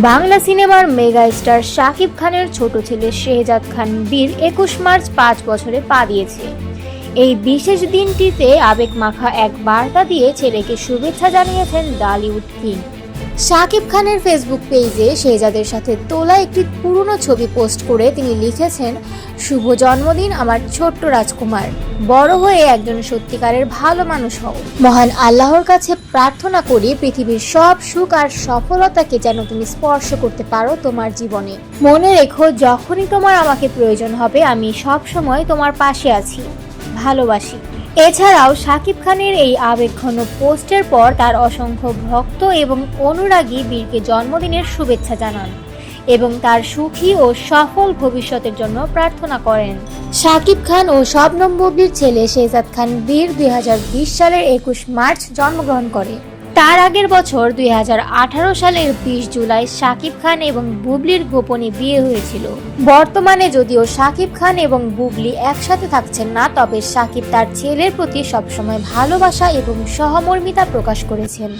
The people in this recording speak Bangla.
বাংলা সিনেমার মেগা স্টার শাকিব খানের ছোট ছেলে শেহজাদ খান বীর একুশ মার্চ পাঁচ বছরে পা দিয়েছে। এই বিশেষ দিনটিতে আবেগ মাখা এক বার্তা দিয়ে ছেলেকে শুভেচ্ছা জানিয়েছেন ডালিউড কিং। শাকিব খানের ফেসবুক পেজে শেহজাদের সাথে তোলা একটি পুরনো ছবি পোস্ট করে তিনি লিখেছেন, শুভ জন্মদিন আমার ছোট্ট রাজকুমার। বড় হয়ে একজন সত্যিকারের ভালো মানুষ হও। মহান আল্লাহর কাছে প্রার্থনা করি পৃথিবীর সব সুখ আর সফলতাকে যেন তুমি স্পর্শ করতে পারো তোমার জীবনে। মনে রেখো, যখনই তোমার আমাকে প্রয়োজন হবে, আমি সব সময় তোমার পাশে আছি। ভালোবাসি। এছাড়াও শাকিব খানের এই আবেগঘন পোস্টের পর তার অসংখ্য ভক্ত এবং অনুরাগী বীরকে জন্মদিনের শুভেচ্ছা জানান এবং তার সুখী ও সফল ভবিষ্যতের জন্য প্রার্থনা করেন। শাকিব খান ও শবনম বুবলির ছেলে শেহজাদ খান বীর দু হাজার বিশ সালের একুশ মার্চ জন্মগ্রহণ করে। তার আগের বছর দুই হাজার আঠারো সালের বিশ জুলাই শাকিব খান এবং বুবলির গোপনে বিয়ে হয়েছিল। বর্তমানে যদিও শাকিব খান এবং বুবলি একসাথে থাকছেন না, তবে শাকিব তার ছেলের প্রতি সবসময় ভালোবাসা এবং সহমর্মিতা প্রকাশ করেছেন।